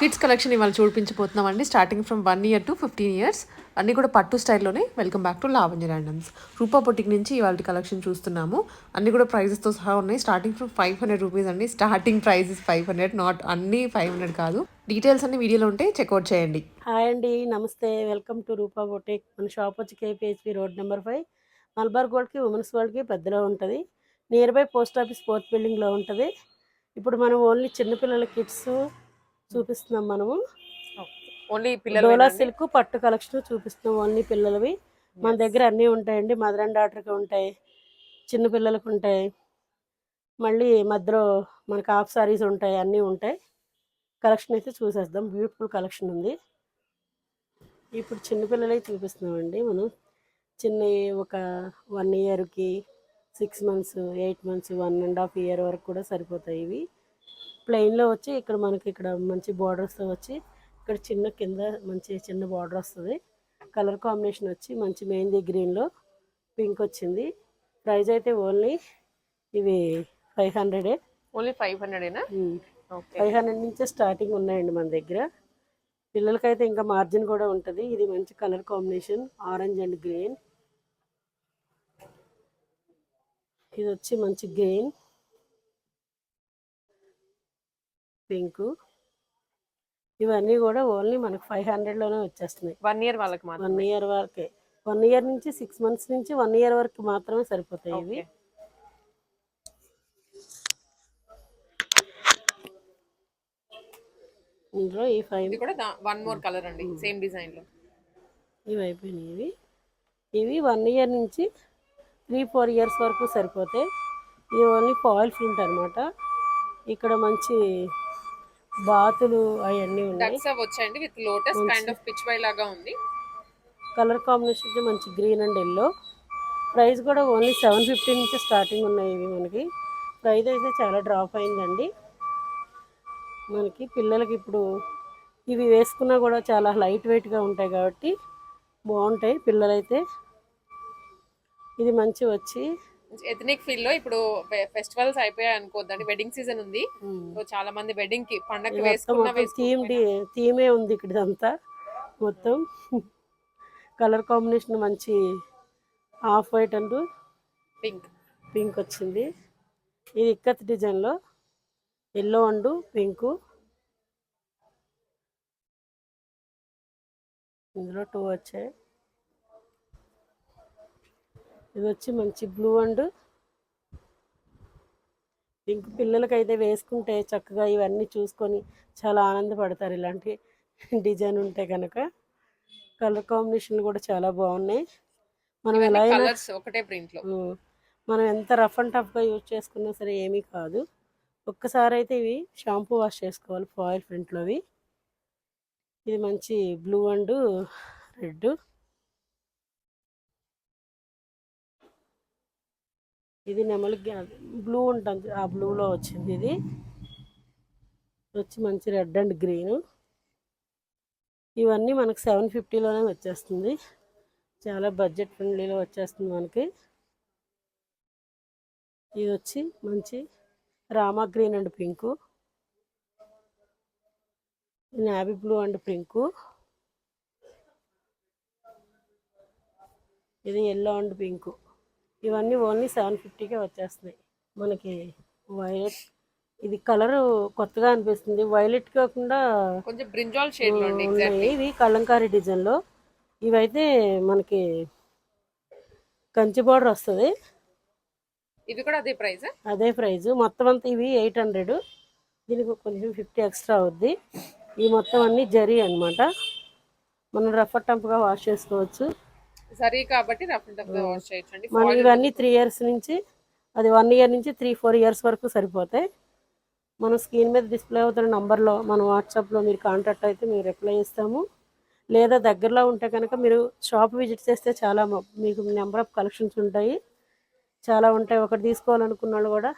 Kids collection ఇవాళ చూపించబోతున్నాం అండి starting from one year to fifteen years అన్నీ కూడా పట్టు స్టైల్లోనే welcome back to Lavanya randoms Roopa boutique నుంచి ఇవాళ కలెక్షన్ చూస్తున్నాము. అన్నీ కూడా ప్రైజెస్తో సహా ఉన్నాయి. Starting from five hundred rupees అండి. Starting price is five hundred not అన్నీ ఫైవ్ హండ్రెడ్ కాదు. డీటెయిల్స్ అన్ని వీడియోలో ఉంటే చెక్అవుట్ చేయండి. హాయ్ అండి. నమస్తే. వెల్కమ్ టు రూపా బొటేక్ మన షాప్ వచ్చి KPHB road number five Malabar గోల్డ్కి women's వరల్డ్కి పెద్దలో ఉంటుంది. Near by post office fourth బిల్డింగ్లో ఉంటుంది. ఇప్పుడు మనం ఓన్లీ చిన్నపిల్లల కిడ్స్ చూపిస్తున్నాం మనము. ఓన్లీ డోలా సిల్క్ పట్టు కలెక్షన్ చూపిస్తున్నాం ఓన్లీ పిల్లలవి. మన దగ్గర అన్నీ ఉంటాయండి. మదర్ అండ్ డాటర్కి ఉంటాయి. చిన్న పిల్లలకు ఉంటాయి. మళ్ళీ మధ్యలో మనకు హాఫ్ సారీస్ ఉంటాయి. అన్నీ ఉంటాయి. కలెక్షన్ అయితే చూసేద్దాం. బ్యూటిఫుల్ కలెక్షన్ ఉంది. ఇప్పుడు చిన్నపిల్లలకి చూపిస్తున్నామండి మనం. చిన్న ఒక వన్ ఇయర్కి six months eight months one and half year వరకు కూడా సరిపోతాయి ఇవి. ప్లెయిన్లో వచ్చి ఇక్కడ మనకి ఇక్కడ మంచి బార్డర్స్తో వచ్చి ఇక్కడ చిన్న కింద మంచి చిన్న బార్డర్ వస్తుంది. కలర్ కాంబినేషన్ వచ్చి మంచి మెహందీ గ్రీన్లో పింక్ వచ్చింది. ప్రైస్ అయితే ఓన్లీ ఇవి ఫైవ్ హండ్రెడే. ఓన్లీ ఫైవ్ హండ్రెడేనా? ఫైవ్ హండ్రెడ్ నుంచే స్టార్టింగ్ ఉన్నాయండి మన దగ్గర. పిల్లలకైతే ఇంకా మార్జిన్ కూడా ఉంటుంది. ఇది మంచి colour combination orange and green. ఇది వచ్చి మంచి గ్రీన్. పింక్ ఇవన్నీ కూడా ఓన్లీ మనకు ఫైవ్ హండ్రెడ్లోనే వచ్చేస్తున్నాయి. వన్ ఇయర్ వాళ్ళకి వన్ ఇయర్ వరకే. వన్ ఇయర్ నుంచి సిక్స్ మంత్స్ నుంచి వన్ ఇయర్ వరకు మాత్రమే సరిపోతాయి ఇవి. ఇందులో ఈ ఫైవ్ కూడా వన్ మోర్ కలర్ అండి సేమ్ డిజైన్లో ఇవి అయిపోయినాయి ఇవి. ఇవి వన్ ఇయర్ నుంచి త్రీ ఫోర్ ఇయర్స్ వరకు సరిపోతాయి. ఇది ఓన్లీ ఫాయిల్ ప్రింట్ అనమాట ఇక్కడ మంచి బాతులు అవన్నీ ఉన్నాయి. డక్స్ వచ్చాయండి with lotus kind of Pichwai లాగా ఉంది. కలర్ కాంబినేషన్ మంచి గ్రీన్ అండ్ ఎల్లో. ప్రైస్ కూడా ఓన్లీ సెవెన్ ఫిఫ్టీ నుంచి స్టార్టింగ్ ఉన్నాయి ఇవి మనకి. ప్రైస్ అయితే చాలా డ్రాప్ అయిందండి. మనకి పిల్లలకి ఇప్పుడు ఇవి వేసుకున్నా కూడా చాలా లైట్ వెయిట్గా ఉంటాయి కాబట్టి బాగుంటాయి పిల్లలైతే. ఇది మంచి వచ్చి ఎథనిక్ ఫీల్లో ఇప్పుడు ఫెస్టివల్స్ అయిపోయాయి అనుకోద్దండి వెడ్డింగ్ సీజన్ ఉంది. సో చాలా మంది వెడ్డింగ్కి మొత్తం వేసుకున్న థీమ్ థీమే ఉంది ఇక్కడ ఇదంతా మొత్తం కలర్ కాంబినేషన్ మంచి off white and pink pink వచ్చింది. ఇది ఇక్కత్ డిజైన్లో ఎల్లో అండ్ పింక్ ఇందులో టూ వచ్చాయి. ఇది వచ్చి మంచి బ్లూ అండ్ పింక్. పిల్లలకైతే వేసుకుంటే చక్కగా ఇవన్నీ చూసుకొని చాలా ఆనందపడతారు ఇలాంటి డిజైన్ ఉంటే కనుక. కలర్ కాంబినేషన్ కూడా చాలా బాగున్నాయి. మనం ఎలా ఒకటే ప్రింట్లో ఉమ్, మనం ఎంత రఫ్ అండ్ టఫ్గా యూజ్ చేసుకున్నా సరే ఏమీ కాదు. ఒక్కసారి అయితే ఇవి షాంపూ వాష్ చేసుకోవాలి ఫాయిల్ ప్రింట్లోవి. ఇది మంచి బ్లూ అండ్ రెడ్ ఇది నెమలి బ్లూ ఉంటుంది. ఆ బ్లూలో వచ్చింది ఇది. వచ్చి మంచి రెడ్ అండ్ గ్రీన్. ఇవన్నీ మనకు సెవెన్ ఫిఫ్టీలోనే వచ్చేస్తుంది. చాలా బడ్జెట్ ఫ్రెండ్లీలో వచ్చేస్తుంది మనకి. ఇది వచ్చి మంచి Rama green and pink. Navy blue and pink. ఇది ఎల్లో అండ్ పింకు. ఇవన్నీ ఓన్లీ సెవెన్ ఫిఫ్టీకే వచ్చేస్తున్నాయి. మనకి వైలెట్. ఇది కలర్ కొత్తగా అనిపిస్తుంది. వైలెట్ కాకుండా కొంచెం బ్రింజాల్ షేడ్ ఉన్నాయి. ఇవి కలంకారీ డిజైన్లో. ఇవైతే మనకి కంచి బార్డర్ వస్తుంది. ఇది కూడా అదే ప్రైస్? అదే ప్రైస్. మొత్తం అంతా ఇవి ఎయిట్ హండ్రెడ్. దీనికి కొంచెం ఫిఫ్టీ ఎక్స్ట్రా అవుద్ది. ఈ మొత్తం అన్ని జరీ అన్నమాట. మనం రఫ్ టంప్గా వాష్ చేసుకోవచ్చు. సరే కాబట్టి రఫ్ అండ్ టఫ్గా వాష్ చేయొచ్చండి. మనం ఇవన్నీ త్రీ ఇయర్స్ నుంచి అది వన్ ఇయర్ నుంచి త్రీ ఫోర్ ఇయర్స్ వరకు సరిపోతాయి. మనం స్క్రీన్ మీద డిస్ప్లే అవుతున్న నంబర్లో మన వాట్సాప్లో మీరు కాంటాక్ట్ అయితే మేము రిప్లై ఇస్తాము లేదా దగ్గరలో ఉంటే కనుక మీరు షాప్ విజిట్ చేస్తే చాలా మ- మీకు నెంబర్ ఆఫ్ కలెక్షన్స్ ఉంటాయి. చాలా ఉంటాయి. ఒకటి తీసుకోవాలనుకున్న వాళ్ళు కూడా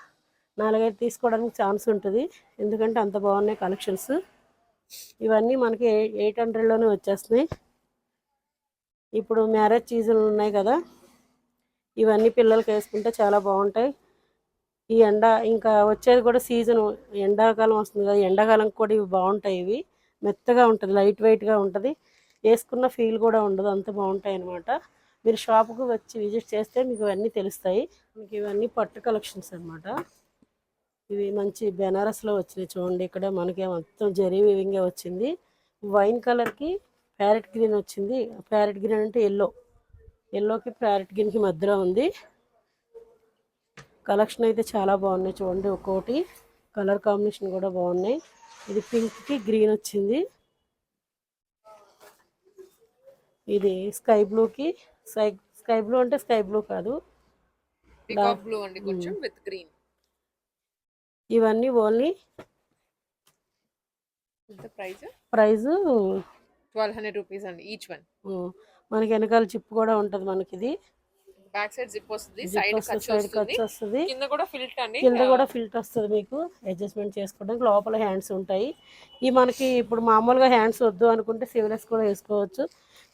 నాలుగైదు తీసుకోవడానికి ఛాన్స్ ఉంటుంది. ఎందుకంటే అంత బాగున్నాయి కలెక్షన్స్ ఇవన్నీ మనకి ఎయిట్ హండ్రెడ్లోనే వచ్చేస్తున్నాయి. ఇప్పుడు మ్యారేజ్ సీజన్లు ఉన్నాయి కదా ఇవన్నీ పిల్లలకి వేసుకుంటే చాలా బాగుంటాయి. ఈ ఎండ ఇంకా వచ్చేది కూడా సీజన్ ఎండాకాలం వస్తుంది కదా ఎండాకాలం కూడా ఇవి బాగుంటాయి ఇవి. మెత్తగా ఉంటుంది లైట్ వెయిట్గా ఉంటుంది. వేసుకున్న ఫీల్ కూడా ఉండదు అంత బాగుంటాయి అనమాట మీరు షాప్కి వచ్చి విజిట్ చేస్తే మీకు ఇవన్నీ తెలుస్తాయి. మీకు ఇవన్నీ పట్టు కలెక్షన్స్ అనమాట ఇవి మంచి బెనారస్లో వచ్చినాయి చూడండి ఇక్కడ మనకి మొత్తం జరీ వివింగే వచ్చింది. వైన్ కలర్కి ప్యారెట్ గ్రీన్ వచ్చింది. ప్యారెట్ గ్రీన్ అంటే ఎల్లో ఎల్లోకి ప్యారెట్ గ్రీన్కి మధ్యలో ఉంది. కలెక్షన్ అయితే చాలా బాగున్నాయి చూడండి ఒక్కోటి. కలర్ కాంబినేషన్ కూడా బాగున్నాయి. ఇది పింక్కి గ్రీన్ వచ్చింది. ఇది స్కై బ్లూకి స్కై స్కై బ్లూ అంటే స్కై బ్లూ కాదు. బ్లూ అండి కొంచెం విత్ గ్రీన్ ఇవన్నీ only price? Price twelve hundred rupees అండి ఈచ్ వన్. మనకి వెనకాల చిప్ కూడా ఉంటుంది మనకి ఇది బ్యాక్ సైడ్ జిప్ వస్తుంది సైడ్ ఖర్చు వస్తుంది. కింద కూడా ఫిల్ట్ అండి. కింద కూడా ఫిల్టర్ వస్తుంది మీకు. అడ్జస్ట్మెంట్ చేసుకోవడానికి లోపల హ్యాండ్స్ ఉంటాయి. ఈ మనకి ఇప్పుడు మామూలుగా హ్యాండ్స్ వద్దు అనుకుంటే సివిలెస్ కూడా వేసుకోవచ్చు.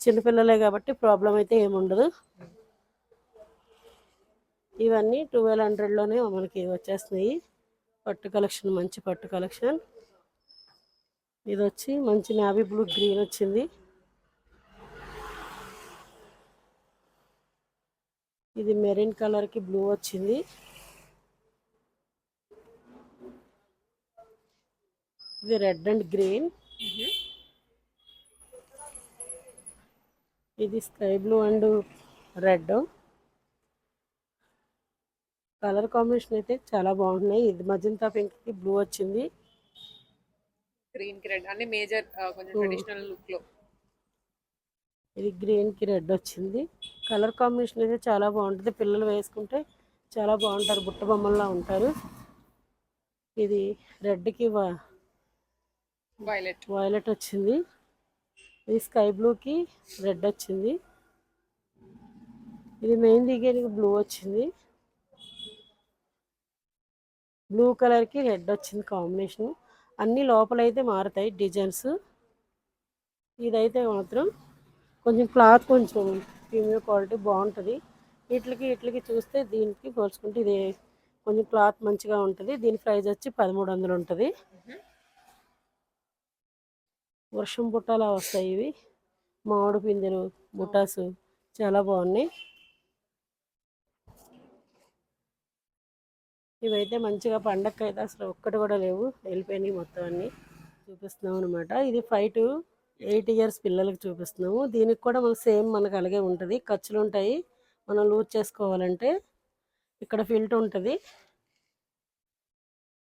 చిన్నపిల్లలే కాబట్టి ప్రాబ్లం అయితే ఏముండదు ఇవన్నీ ట్వెల్వ్ హండ్రెడ్లోనే మనకి వచ్చేస్తున్నాయి. పట్టు కలెక్షన్ మంచి పట్టు కలెక్షన్. ఇది వచ్చి మంచి నావీ బ్లూ గ్రీన్ వచ్చింది. ఇది మెరీన్ కలర్కి బ్లూ వచ్చింది. ఇది రెడ్ అండ్ గ్రీన్. ఇది sky blue and red. Colour combination అయితే చాలా బాగున్నాయి. ఇది మజంతా పింక్కి బ్లూ వచ్చింది. గ్రీన్కి రెడ్ అన్ని మేజర్ కొంచెం ట్రెడిషనల్ లుక్లో. ఇది గ్రీన్కి రెడ్ వచ్చింది. కలర్ కాంబినేషన్ అయితే చాలా బాగుంటుంది. పిల్లలు వేసుకుంటే చాలా బాగుంటారు. బుట్ట బొమ్మల్లా ఉంటారు. ఇది రెడ్కి వైలెట్ వైలెట్ వచ్చింది. ఇది స్కై బ్లూకి రెడ్ వచ్చింది. ఇది మెయిన్ దిగేనికి బ్లూ వచ్చింది. బ్లూ కలర్కి రెడ్ వచ్చింది కాంబినేషన్ అన్నీ లోపలైతే మారుతాయి డిజైన్స్. ఇదైతే మాత్రం కొంచెం క్లాత్ కొంచెం ప్రీమియం క్వాలిటీ బాగుంటుంది. వీటికి వీటికి చూస్తే దీనికి పోల్చుకుంటే ఇది కొంచెం క్లాత్ మంచిగా ఉంటుంది. దీని ప్రైస్ వచ్చి పదమూడు వందలు ఉంటుంది. వర్షం బుట్టాలా వస్తాయి ఇవి. మామిడి పిందెలు బుటాసు చాలా బాగున్నాయి. ఇవైతే మంచిగా పండగకి అయితే అసలు ఒక్కటి కూడా లేవు. వెళ్ళిపోయినాయి మొత్తం అన్ని. చూపిస్తున్నాం అనమాట ఇది ఫైవ్ టు ఎయిట్ ఇయర్స్ పిల్లలకి చూపిస్తున్నాము. దీనికి కూడా మనకు సేమ్ మనకు అలాగే ఉంటుంది. ఖర్చులు ఉంటాయి. మనం లూజ్ చేసుకోవాలంటే ఇక్కడ ఫిల్ట్ ఉంటుంది.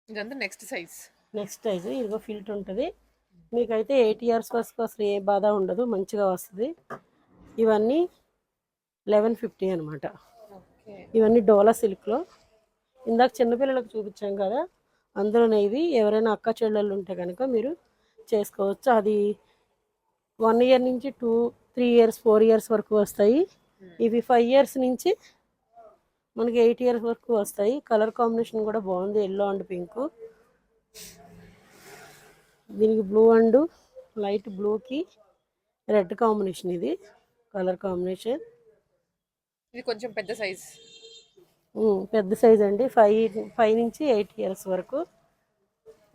ఇదంతా నెక్స్ట్ సైజ్ నెక్స్ట్ సైజు ఇదిగో ఫిల్ట్ ఉంటుంది. మీకైతే ఎయిట్ ఇయర్స్ వరకు అసలు ఏ బాధ ఉండదు. మంచిగా వస్తుంది. ఇవన్నీ లెవెన్ ఫిఫ్టీ అనమాట ఇవన్నీ డోలా సిల్క్లో ఇందాక చిన్నపిల్లలకు చూపించాం కదా అందులోనే ఎవరైనా అక్క చెల్లెళ్ళు ఉంటే కనుక మీరు చేసుకోవచ్చు. అది వన్ ఇయర్ నుంచి two three years four years వరకు వస్తాయి. ఇవి ఫైవ్ ఇయర్స్ నుంచి మనకి ఎయిట్ ఇయర్స్ వరకు వస్తాయి. కలర్ కాంబినేషన్ కూడా బాగుంది. ఎల్లో అండ్ పింక్ దీనికి బ్లూ అండ్ లైట్ బ్లూకి రెడ్ కాంబినేషన్ ఇది. కలర్ కాంబినేషన్ ఇది కొంచెం పెద్ద సైజ్ పెద్ద సైజ్ అండి. ఫైవ్ ఫైవ్ నుంచి ఎయిట్ ఇయర్స్ వరకు.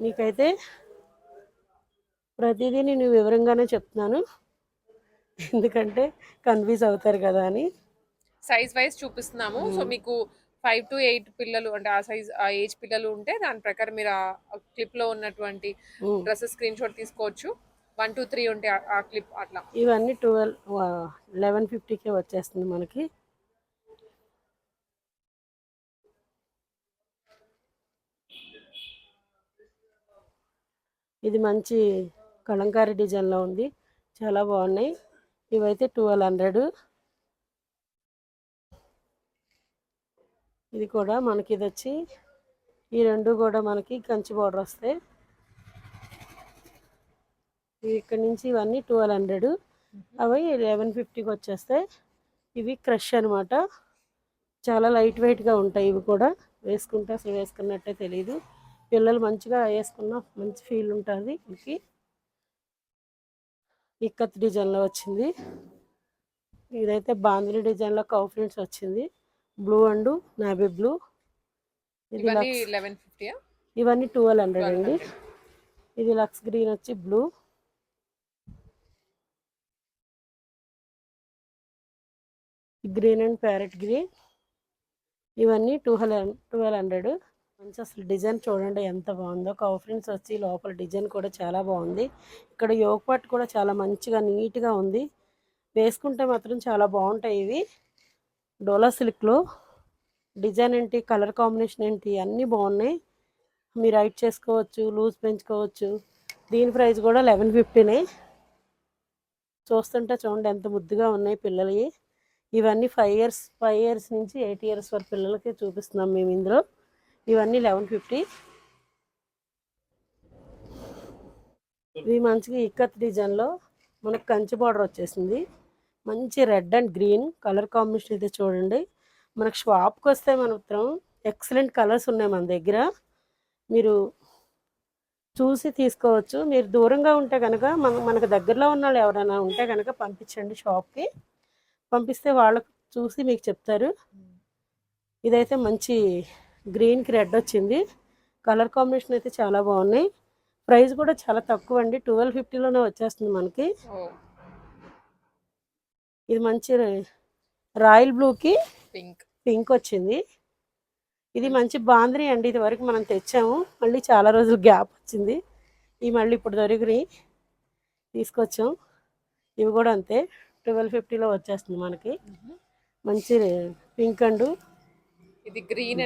మీకైతే ప్రతిదీ నేను వివరంగానే చెప్తున్నాను. ఎందుకంటే కన్ఫ్యూజ్ అవుతారు కదా అని. సైజ్ వైజ్ చూపిస్తున్నాము. సో మీకు ఫైవ్ టు ఎయిట్ పిల్లలు అంటే ఆ సైజ్ ఆ ఏజ్ పిల్లలు ఉంటే దాని ప్రకారం మీరు ఆ క్లిప్లో ఉన్నటువంటి. డ్రెస్సెస్ స్క్రీన్ షాట్ తీసుకోవచ్చు. వన్ టూ త్రీ ఉంటే ఆ- ఆ క్లిప్ అట్లా. ఇవన్నీ ట్వెల్వ్ లెవెన్ ఫిఫ్టీకే వచ్చేస్తుంది మనకి. ఇది మంచి కలంకారీ డిజైన్లో ఉంది. చాలా బాగున్నాయి. ఇవైతే ట్వెల్వ్ హండ్రెడ్. ఇది కూడా మనకి ఇది వచ్చి ఈ రెండు కూడా మనకి కంచి బార్డర్ వస్తాయి ఇక్కడ నుంచి ఇవన్నీ ట్వెల్వ్ హండ్రెడ్. అవి లెవెన్ ఫిఫ్టీకి వచ్చేస్తాయి ఇవి క్రష్ అనమాట చాలా లైట్ వెయిట్గా ఉంటాయి ఇవి కూడా. వేసుకుంటే అసలు వేసుకున్నట్టే తెలియదు పిల్లలు మంచిగా వేసుకున్న మంచి ఫీల్ ఉంటుంది వీళ్ళకి ఇక్కత్ డిజైన్లో వచ్చింది. ఇదైతే బాందిలి డిజైన్లో కౌ ప్రింట్స్ వచ్చింది. బ్లూ అండ్ నాబీ బ్లూ ఇది ఇవన్నీ ట్వెల్వ్ హండ్రెడ్ అండి. ఇది లక్స్ గ్రీన్ వచ్చి blue green and parrot green ఇవన్నీ టూ హండ్రెడ్ ట్వెల్వ్ హండ్రెడ్ మంచి అసలు డిజైన్ చూడండి ఎంత బాగుందో. కౌఫ్రిన్స్ వచ్చి లోపల డిజైన్ కూడా చాలా బాగుంది. ఇక్కడ యోగ్ పట్ కూడా చాలా మంచిగా నీట్గా ఉంది. వేసుకుంటే మాత్రం చాలా బాగుంటాయి ఇవి. డోలా సిల్క్లో డిజైన్ ఏంటి కలర్ కాంబినేషన్ ఏంటి అన్నీ బాగున్నాయి. మీరు రైట్ చేసుకోవచ్చు లూజ్ పెంచుకోవచ్చు. దీని ప్రైస్ కూడా లెవెన్ ఫిఫ్టీనే. చూస్తుంటే చూడండి ఎంత ముద్దుగా ఉన్నాయి పిల్లలవి. ఇవన్నీ ఫైవ్ ఇయర్స్ ఫైవ్ ఇయర్స్ నుంచి ఎయిట్ ఇయర్స్ వరకు పిల్లలకి చూపిస్తున్నాం మేము ఇందులో. ఇవన్నీ లెవెన్ ఫిఫ్టీ. ఇవి మంచిగా ఇక్కత్ డిజైన్లో మనకు కంచి బార్డర్ వచ్చేసింది. మంచి red and green colour combination అయితే చూడండి. మనకు షాప్కి వస్తే మాత్రం ఎక్సలెంట్ కలర్స్ ఉన్నాయి మన దగ్గర. మీరు చూసి తీసుకోవచ్చు. మీరు దూరంగా ఉంటే కనుక మన మనకు దగ్గరలో ఉన్న వాళ్ళు ఎవరైనా ఉంటే కనుక పంపించండి షాప్కి. పంపిస్తే వాళ్ళకు చూసి మీకు చెప్తారు. ఇదైతే మంచి గ్రీన్కి రెడ్ వచ్చింది. కలర్ కాంబినేషన్ అయితే చాలా బాగున్నాయి. ప్రైస్ కూడా చాలా తక్కువ అండి. ట్వెల్వ్ ఫిఫ్టీలోనే వచ్చేస్తుంది మనకి. ఇది మంచి రాయల్ బ్లూకి పింక్. పింక్ వచ్చింది. ఇది మంచి బాంద్రీ అండి. ఇది వరకు మనం తెచ్చాము. మళ్ళీ చాలా రోజులు గ్యాప్ వచ్చింది. ఇవి మళ్ళీ ఇప్పుడు దొరికినాయి తీసుకొచ్చాం. ఇవి కూడా అంతే. ట్వెల్వ్ ఫిఫ్టీలో వచ్చేస్తుంది మనకి. మంచి పింక్ అండ్. ఇది గ్రీన్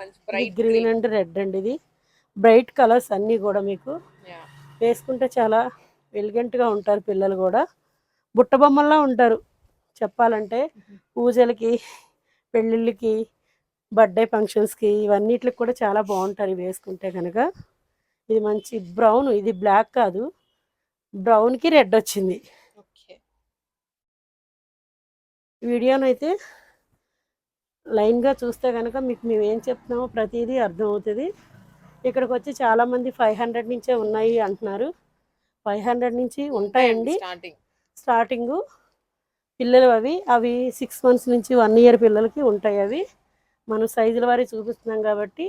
మంచి గ్రీన్ అండ్ రెడ్ అండి ఇది. బ్రైట్ కలర్స్ అన్నీ కూడా మీకు వేసుకుంటే చాలా ఎలిగెంట్గా ఉంటారు పిల్లలు కూడా. బుట్ట బొమ్మల్లా ఉంటారు చెప్పాలంటే. పూజలకి పెళ్ళిళ్ళకి బర్త్డే ఫంక్షన్స్కి ఇవన్నిటికి కూడా చాలా బాగుంటారు ఇవి వేసుకుంటే కనుక. ఇది మంచి బ్రౌన్ ఇది బ్లాక్ కాదు. బ్రౌన్కి రెడ్ వచ్చింది. ఓకే. వీడియోనైతే లైన్గా చూస్తే కనుక మీకు మేము ఏం చెప్తున్నామో ప్రతిదీ అర్థమవుతుంది. ఇక్కడికి వచ్చి చాలామంది ఫైవ్ హండ్రెడ్ నుంచే ఉన్నాయి అంటున్నారు. ఫైవ్ హండ్రెడ్ నుంచి ఉంటాయండి. స్టార్టింగ్ స్టార్టింగు పిల్లలు అవి అవి సిక్స్ మంత్స్ నుంచి వన్ ఇయర్ పిల్లలకి ఉంటాయి అవి. మనం సైజుల వారి చూపిస్తున్నాం కాబట్టి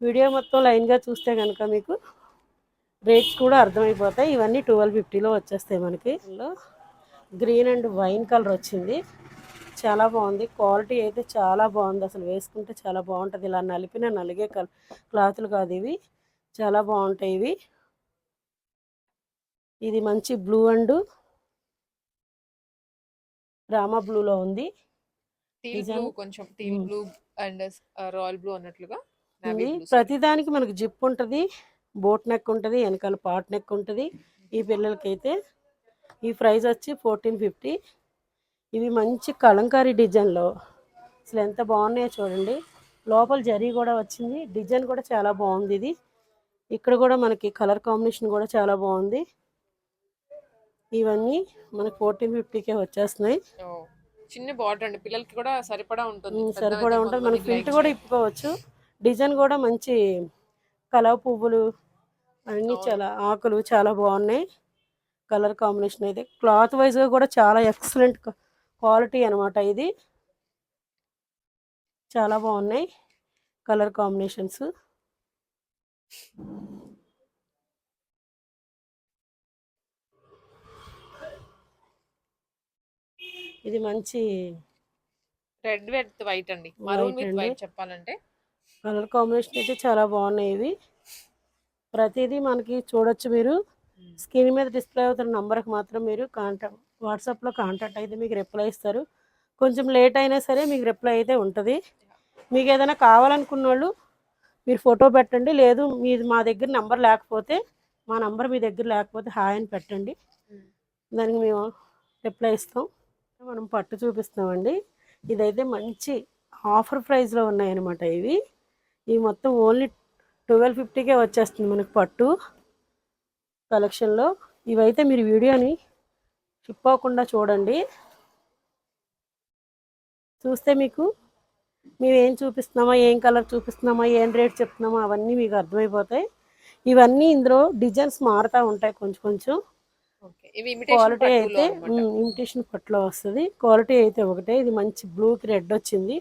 వీడియో మొత్తం లైన్గా చూస్తే కనుక మీకు రేట్స్ కూడా అర్థమైపోతాయి. ఇవన్నీ ట్వెల్వ్ ఫిఫ్టీలో వచ్చేస్తాయి మనకి. ఇందులో గ్రీన్ అండ్ వైన్ కలర్ వచ్చింది. చాలా బాగుంది. క్వాలిటీ అయితే చాలా బాగుంది. అసలు వేసుకుంటే చాలా బాగుంటుంది. ఇలా నలిపిన నలిగే కల్ క్లాతులు కాదు ఇవి. చాలా బాగుంటాయి ఇవి. ఇది మంచి బ్లూ అండ్ రామా బ్లూలో ఉంది. కొంచెం teal. Blue and royal blue అన్నట్లుగా ఉంది ప్రతిదానికి మనకు జిప్ ఉంటుంది. బోట్ నెక్ ఉంటుంది. వెనకాల పాట్ నెక్ ఉంటుంది. ఈ పిల్లలకి అయితే ఈ ప్రైస్ వచ్చి ఫోర్టీన్ ఫిఫ్టీ. ఇవి మంచి కలంకారీ డిజైన్లో. అసలు ఎంత బాగున్నాయో చూడండి. లోపల జరీ కూడా వచ్చింది. డిజైన్ కూడా చాలా బాగుంది ఇది. ఇక్కడ కూడా మనకి కలర్ కాంబినేషన్ కూడా చాలా బాగుంది. ఇవన్నీ మనకి ఫోర్టీన్ ఫిఫ్టీకే వచ్చేస్తున్నాయి. చిన్న బార్డర్ అండి. పిల్లలకి కూడా సరిపడా ఉంటుంది. సరిపడా ఉంటుంది. మనకి like కూడా. ఇప్పుకోవచ్చు. డిజైన్ కూడా మంచి కలవ పువ్వులు అన్నీ. చాలా ఆకులు చాలా బాగున్నాయి. కలర్ కాంబినేషన్ అయితే క్లాత్ వైజ్గా కూడా చాలా ఎక్సలెంట్ క్వాలిటీ అన్నమాట ఇది. చాలా బాగున్నాయి కలర్ కాంబినేషన్స్. ఇది మంచి రెడ్ విత్ వైట్ అండి. Maroon with. వైట్ చెప్పాలంటే. కలర్ కాంబినేషన్ అయితే చాలా బాగున్నాయి ఇవి. ప్రతిదీ మనకి చూడొచ్చు మీరు. స్క్రీన్ మీద డిస్ప్లే అవుతున్న నంబర్కి మాత్రం మీరు కాంటాక్ట్ వాట్సాప్లో కాంటాక్ట్ అయితే మీకు రిప్లై ఇస్తారు. కొంచెం లేట్ అయినా సరే మీకు రిప్లై అయితే ఉంటుంది. మీకు ఏదైనా కావాలనుకున్న వాళ్ళు మీరు ఫోటో పెట్టండి. లేదు మీది మా దగ్గర నెంబర్ లేకపోతే మా నంబర్ మీ దగ్గర లేకపోతే హాయ్ అని పెట్టండి. దానికి మేము రిప్లై ఇస్తాం. మనం పట్టు చూపిస్తామండి. ఇదైతే మంచి ఆఫర్ ప్రైస్లో ఉన్నాయన్నమాట ఇవి. ఇవి మొత్తం ఓన్లీ ట్వెల్వ్ ఫిఫ్టీకే వచ్చేస్తుంది మనకు పట్టు కలెక్షన్లో. ఇవైతే మీరు వీడియోని అవ్వకుండా చూడండి. చూస్తే మీకు మేము ఏం చూపిస్తున్నామా ఏం కలర్ చూపిస్తున్నామా ఏం రేట్ చెప్తున్నామా అవన్నీ మీకు అర్థమైపోతాయి. ఇవన్నీ ఇందులో డిజైన్స్ మారుతూ ఉంటాయి కొంచెం కొంచెం. క్వాలిటీ అయితే ఇమిటేషన్ పట్టులో వస్తుంది. క్వాలిటీ అయితే ఒకటే ఇది మంచి బ్లూకి రెడ్ వచ్చింది.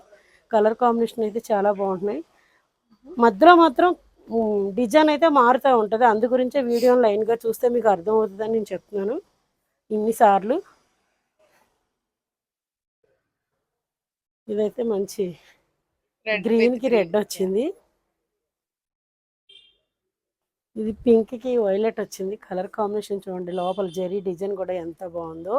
కలర్ కాంబినేషన్ అయితే చాలా బాగుంటున్నాయి. మధ్యలో మాత్రం డిజైన్ అయితే మారుతూ ఉంటుంది. అందు గురించే వీడియో లైన్గా చూస్తే మీకు అర్థం అవుతుందని నేను చెప్తున్నాను. ఇన్నిసార్లు? ఇదైతే మంచి గ్రీన్కి. రెడ్ వచ్చింది. ఇది పింక్కి వైలెట్ వచ్చింది. కలర్ కాంబినేషన్ చూడండి. లోపల జెరీ డిజైన్ కూడా ఎంత బాగుందో.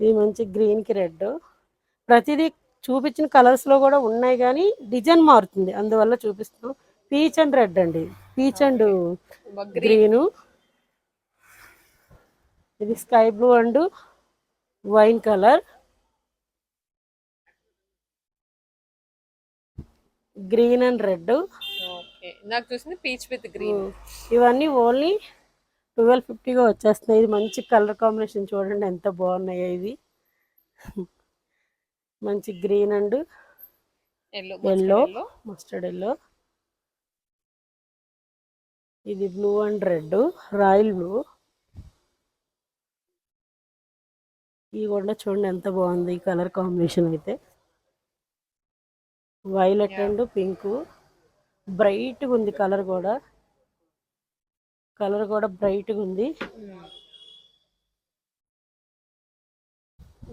ఇది మంచి గ్రీన్కి రెడ్. ప్రతిదీ చూపించిన కలర్స్లో కూడా ఉన్నాయి కానీ డిజైన్ మారుతుంది. అందువల్ల చూపిస్తున్నాం. పీచ్ అండ్ రెడ్ అండి. Peach and green. ఇది sky blue and wine colour. Green and red. నాకు చూసింది పీచ్ విత్ గ్రీన్. ఇవన్నీ ఓన్లీ ట్వెల్వ్ ఫిఫ్టీగా వచ్చేస్తున్నాయి. ఇది మంచి కలర్ కాంబినేషన్ చూడండి ఎంత బాగున్నాయో ఇది మంచి green and yellow mustard yellow. ఇది blue and red royal blue ఈ కూడా చూడండి ఎంత బాగుంది ఈ కలర్ కాంబినేషన్ అయితే. వైలెట్ అండ్ పింక్ బ్రైట్గా ఉంది కలర్ కూడా. కలర్ కూడా బ్రైట్గా ఉంది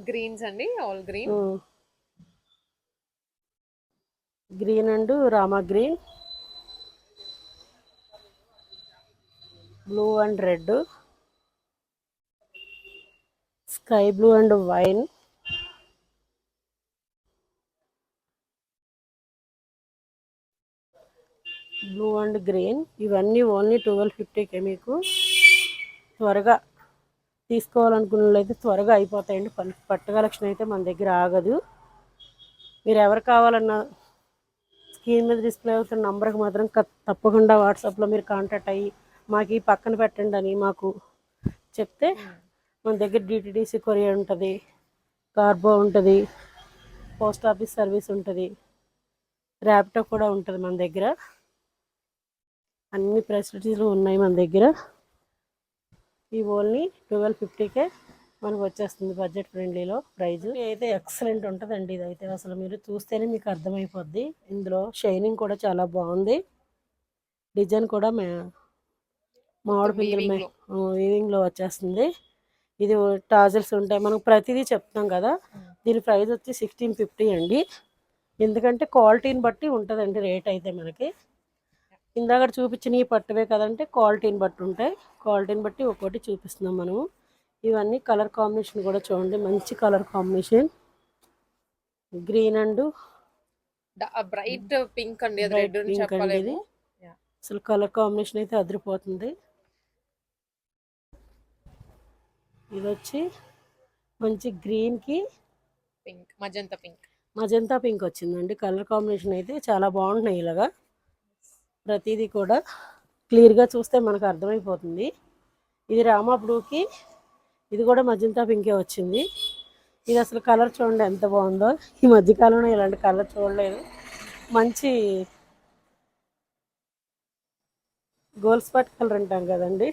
గ్రీన్స్ అండి all green green and Rama green blue and red. Sky blue and wine. Blue and green. ఇవన్నీ ఓన్లీ ట్వెల్వ్ ఫిఫ్టీకే మీకు. త్వరగా తీసుకోవాలనుకున్నట్లయితే త్వరగా అయిపోతాయండి. పన్- పట్టు కలెక్షన్ అయితే మన దగ్గర ఆగదు. మీరు ఎవరు కావాలన్నా స్క్రీన్ మీద డిస్ప్లే అవుతున్న నంబర్కి మాత్రం తప్పకుండా వాట్సాప్లో మీరు కాంటాక్ట్ అయ్యి మాకు ఈ పక్కన పెట్టండి అని మాకు చెప్తే మన దగ్గర డిటిడిసి కొరియర్ ఉంటుంది కార్బో ఉంటుంది పోస్ట్ ఆఫీస్ సర్వీస్ ఉంటుంది ర్యాప్టో కూడా ఉంటుంది మన దగ్గర. అన్ని ఫెసిలిటీలు ఉన్నాయి మన దగ్గర. ఈ ఓన్లీ ట్వెల్వ్ ఫిఫ్టీకే మనకు వచ్చేస్తుంది బడ్జెట్ ఫ్రెండ్లీలో ప్రైజ్. అయితే ఎక్సలెంట్ ఉంటుందండి ఇది అయితే అసలు మీరు చూస్తేనే మీకు అర్థమైపోద్ది. ఇందులో షైనింగ్ కూడా చాలా బాగుంది. డిజైన్ కూడా మే మామిడి పిందులు వీవింగ్లో వచ్చేస్తుంది. ఇది టాజల్స్ ఉంటాయి. మనం ప్రతిదీ చెప్తాం కదా. దీని ప్రైస్ వచ్చి సిక్స్టీన్ ఫిఫ్టీ అండి. ఎందుకంటే క్వాలిటీని బట్టి ఉంటుందండి రేట్ అయితే మనకి. ఇందాక చూపించిన ఈ పట్టువే కదంటే క్వాలిటీని బట్టి ఉంటాయి. క్వాలిటీని బట్టి ఒక్కొక్కటి చూపిస్తున్నాం మనము. ఇవన్నీ కలర్ కాంబినేషన్ కూడా చూడండి. మంచి colour combination. Green and bright pink అండి. pink అండి. అసలు కలర్ కాంబినేషన్ అయితే అదిరిపోతుంది. ఇది వచ్చి మంచి గ్రీన్కి pink magenta pink. Magenta pink వచ్చిందండి. కలర్ కాంబినేషన్ అయితే చాలా బాగుంటున్నాయి ఇలాగా. ప్రతిదీ కూడా క్లియర్గా చూస్తే మనకు అర్థమైపోతుంది. ఇది రామా బ్లూకి ఇది కూడా మజంతా పింకే వచ్చింది. ఇది అసలు కలర్ చూడండి ఎంత బాగుందో. ఈ మధ్యకాలంలో ఇలాంటి కలర్ చూడలేదు. మంచి గోల్డ్ స్పాట్ కలర్ అంటాం కదండి.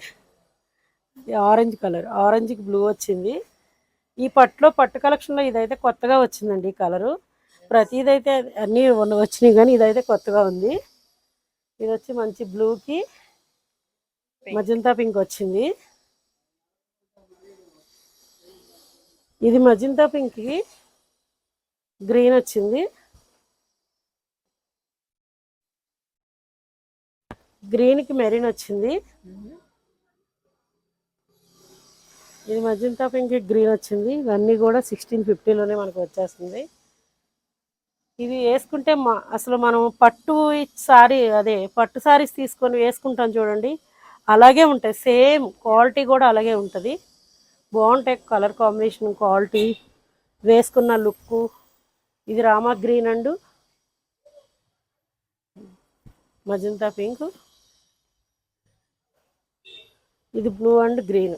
ఆరెంజ్ కలర్ ఆరెంజ్కి బ్లూ వచ్చింది. ఈ పట్టులో పట్టు కలెక్షన్లో ఇదైతే కొత్తగా వచ్చిందండి ఈ కలరు. ప్రతిదైతే అన్నీ వచ్చినాయి కానీ ఇదైతే కొత్తగా ఉంది. ఇది వచ్చి మంచి బ్లూకి మజంతా పింక్ వచ్చింది. ఇది మజంతా పింక్కి గ్రీన్ వచ్చింది. గ్రీన్కి మెరీన్ వచ్చింది. ఇది మజంతా పింక్ గ్రీన్ వచ్చింది. ఇవన్నీ కూడా సిక్స్టీన్ ఫిఫ్టీలోనే మనకు వచ్చేస్తుంది. ఇవి వేసుకుంటే మా అసలు మనం పట్టు సారీ అదే పట్టు సారీస్ తీసుకొని వేసుకుంటాం చూడండి. అలాగే ఉంటాయి. సేమ్ క్వాలిటీ కూడా అలాగే ఉంటుంది. బాగుంటాయి కలర్ కాంబినేషన్ క్వాలిటీ వేసుకున్న లుక్ ఇది Rama green and magenta pink ఇది బ్లూ అండ్ గ్రీన్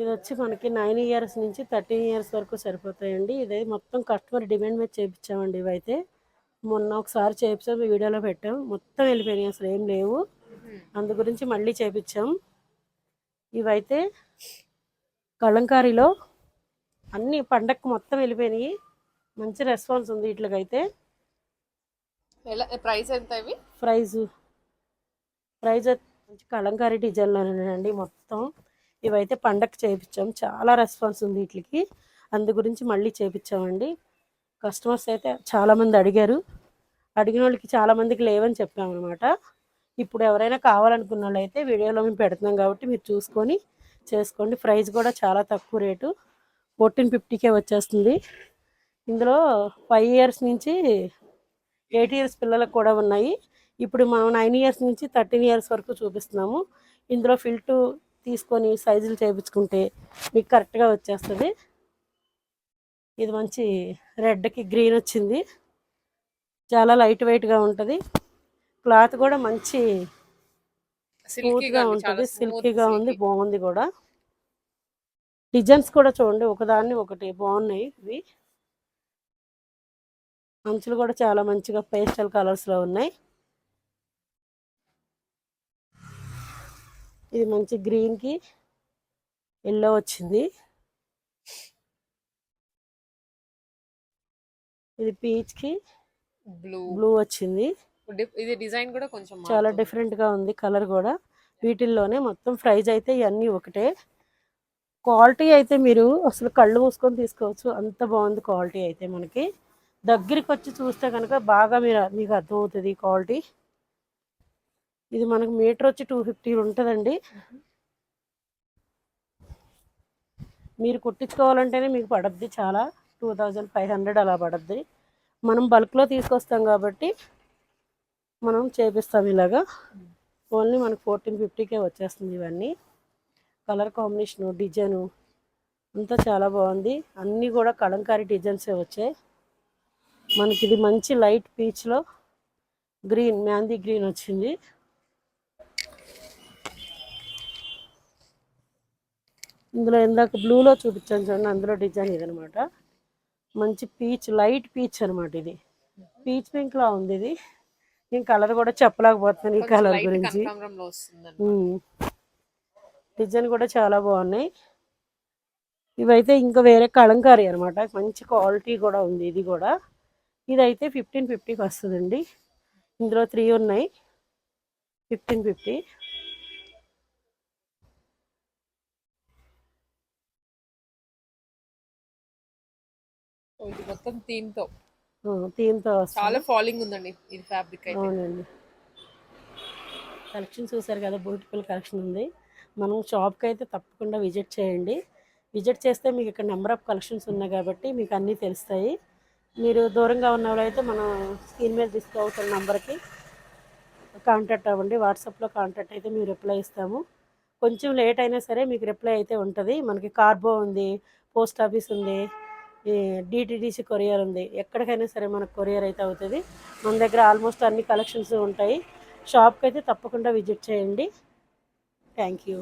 ఇది వచ్చి మనకి నైన్ ఇయర్స్ నుంచి థర్టీన్ ఇయర్స్ వరకు సరిపోతాయండి. ఇదే మొత్తం కస్టమర్ డిమాండ్ మీద చేయించామండి ఇవైతే. మొన్న ఒకసారి చేయించాం వీడియోలో పెట్టాం. మొత్తం వెళ్ళిపోయినాయి అసలు ఏం లేవు. అందు గురించి మళ్ళీ చేయించాం ఇవైతే కలంకారీలో అన్ని పండక్కు మొత్తం వెళ్ళిపోయినాయి. మంచి రెస్పాన్స్ ఉంది వీటికైతే. ఎలా ప్రైస్ ఎంత ఇవి? ప్రైజ్ ప్రైజ్ వచ్చి కలంకారీ డిజైన్లోనేనండి మొత్తం. ఇవైతే పండగ చేయించాం చాలా రెస్పాన్స్ ఉంది వీటికి. అందు గురించి మళ్ళీ చేయించామండి కస్టమర్స్ అయితే చాలామంది అడిగారు. అడిగిన వాళ్ళకి చాలామందికి లేవని చెప్పామన్నమాట. ఇప్పుడు ఎవరైనా కావాలనుకున్న వాళ్ళు వీడియోలో మేము పెడుతున్నాం కాబట్టి మీరు చూసుకొని చేసుకోండి. ప్రైస్ కూడా చాలా తక్కువ రేటు. ఫోర్టీన్ ఫిఫ్టీకే వచ్చేస్తుంది. ఇందులో ఫైవ్ ఇయర్స్ నుంచి ఎయిట్ ఇయర్స్ పిల్లలకు కూడా ఉన్నాయి. ఇప్పుడు మనం నైన్ ఇయర్స్ నుంచి థర్టీన్ ఇయర్స్ వరకు చూపిస్తున్నాము. ఇందులో ఫిల్టు తీసుకొని సైజులు చేయించుకుంటే మీకు కరెక్ట్గా వచ్చేస్తుంది. ఇది మంచి రెడ్కి గ్రీన్ వచ్చింది. చాలా లైట్ వెయిట్గా ఉంటుంది. క్లాత్ కూడా మంచి స్మూత్గా ఉంటుంది. సిల్కీగా ఉంది బాగుంది కూడా. డిజైన్స్ కూడా చూడండి ఒకదాన్ని ఒకటి బాగున్నాయి ఇవి. అంచులు కూడా చాలా మంచిగా పేస్టల్ కలర్స్లో ఉన్నాయి. ఇది మంచి గ్రీన్కి ఎల్లో వచ్చింది. ఇది పీచ్కి బ్లూ బ్లూ వచ్చింది. ఇది డిజైన్ కూడా కొంచెం చాలా డిఫరెంట్గా ఉంది కలర్ కూడా. వీటిల్లోనే మొత్తం ప్రైజ్ అయితే ఇవన్నీ ఒకటే. క్వాలిటీ అయితే మీరు అసలు కళ్ళు మూసుకొని తీసుకోవచ్చు. అంత బాగుంది క్వాలిటీ అయితే మనకి. దగ్గరికి వచ్చి చూస్తే కనుక బాగా మీరు మీకు అర్థమవుతుంది క్వాలిటీ ఇది మనకు మీటర్ వచ్చి టూ ఫిఫ్టీ ఉంటుందండి. మీరు కుట్టించుకోవాలంటేనే మీకు పడద్ది చాలా. టూ థౌజండ్ ఫైవ్ హండ్రెడ్ అలా పడద్ది. మనం బల్క్లో తీసుకొస్తాం కాబట్టి మనం చేపిస్తాం ఇలాగా. ఓన్లీ మనకు ఫోర్టీన్ ఫిఫ్టీకే వచ్చేస్తుంది ఇవన్నీ. కలర్ కాంబినేషను డిజైను అంతా చాలా బాగుంది. అన్నీ కూడా కలంకారీ డిజైన్సే వచ్చాయి. మనకి ఇది మంచి లైట్ పీచ్లో గ్రీన్ మ్యాందీ గ్రీన్ వచ్చింది. ఇందులో ఇందాక బ్లూలో చూపించాను చూడండి అందులో డిజైన్ ఇదనమాట. మంచి పీచ్ లైట్ పీచ్ అనమాట ఇది. పీచ్ పింక్ లా ఉంది ఇది. నేను కలర్ కూడా చెప్పలేకపోతున్నాను ఈ కలర్ గురించి. డిజైన్ కూడా చాలా బాగున్నాయి. ఇవైతే ఇంకా వేరే కలంకారీ అనమాట. మంచి క్వాలిటీ కూడా ఉంది ఇది కూడా. ఇదైతే ఫిఫ్టీన్ ఫిఫ్టీకి వస్తుందండి. ఇందులో త్రీ ఉన్నాయి. ఫిఫ్టీన్ ఫిఫ్టీ ఇది మొత్తం థీమ్తో థీమ్తో చాలా ఫాలింగ్ ఉందండి ఇది ఫ్యాబ్రిక్ అయితే. అవునండి. కలెక్షన్ చూసారు కదా బ్యూటిఫుల్ కలెక్షన్ ఉంది. మనం షాప్కి అయితే తప్పకుండా విజిట్ చేయండి. విజిట్ చేస్తే మీకు ఇక్కడ నెంబర్ ఆఫ్ కలెక్షన్స్ ఉన్నాయి కాబట్టి మీకు అన్నీ తెలుస్తాయి. మీరు దూరంగా ఉన్న వాళ్ళైతే మనం స్క్రీన్ మీద తీసుకోవాల్సిన నెంబర్కి కాంటాక్ట్ అవ్వండి. వాట్సాప్లో కాంటాక్ట్ అయితే మేము రిప్లై ఇస్తాము. కొంచెం లేట్ అయినా సరే మీకు రిప్లై అయితే ఉంటుంది. మనకి కార్బో ఉంది పోస్ట్ ఆఫీస్ ఉంది డిటిడిసి కొరియర్ ఉంది. ఎక్కడికైనా సరే మనకు కొరియర్ అయితే అవుతుంది. మన దగ్గర ఆల్మోస్ట్ అన్ని కలెక్షన్స్ ఉంటాయి. షాప్కి అయితే తప్పకుండా విజిట్ చేయండి. Thank you